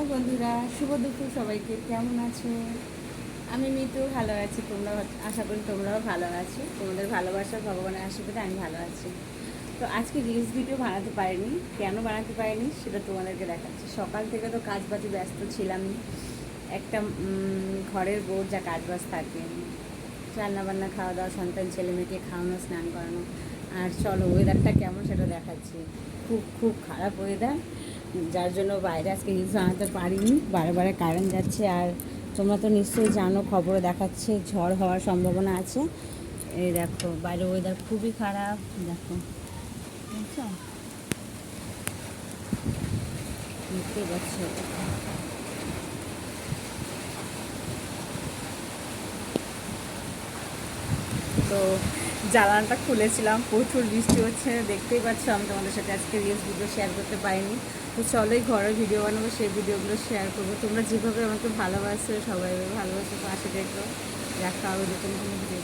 High বন্ধুরা, শুভ দুপুর সবাইকে। কেমন আছো? আমি মিতু, ভালো আছি। তোমরা আশা করি তোমরাও ভালো আছো। তোমাদের ভালোবাসা, ভগবানের আশীর্বাদে আমি ভালো আছি। তো আজকে রিলস ভিডিও বানাতে পারিনি। কেন বানাতে পারিনি? সেটা তোমাদেরকে দেখাচ্ছি। সকাল থেকে তো কাজ বাজে ব্যস্ত ছিলাম। একটা ঘরের বউর যা কাজ বাজ থাকে। রান্না বান্না খাওয়া দাওয়া সন্তান, ছেলে মেয়েকে খাওয়ানো, স্নান করানো। আর চলো ওয়েদারটা কেমন সেটা দেখাচ্ছি। খুব খুব খারাপ ওয়েদার যার জন্য বাইরে আজকে রিলস বানাতে পারিনি। বারে বারে কারেন্ট যাচ্ছে আর তোমরা তো নিশ্চয়ই জানো খবরে দেখাচ্ছে, ঝড় হওয়ার সম্ভাবনা আছে। এই দেখো বাইরে ওয়েদার খুবই খারাপ, দেখো। তো জ্বালানটা খুলেছিলাম, প্রচুর বৃষ্টি হচ্ছে, দেখতেই পাচ্ছ, আমি তোমাদের সাথে আজকে রিলস ভিডিও শেয়ার করতে পারিনি। তো চলোই ঘরে ভিডিও বানাবো, সেই ভিডিওগুলো শেয়ার করব। তোমরা যেভাবে আমাকে ভালোবাসো সবাই ভালোবাসো, পাশে দেখো, দেখা হবে নতুন কোনো ভিডিওতে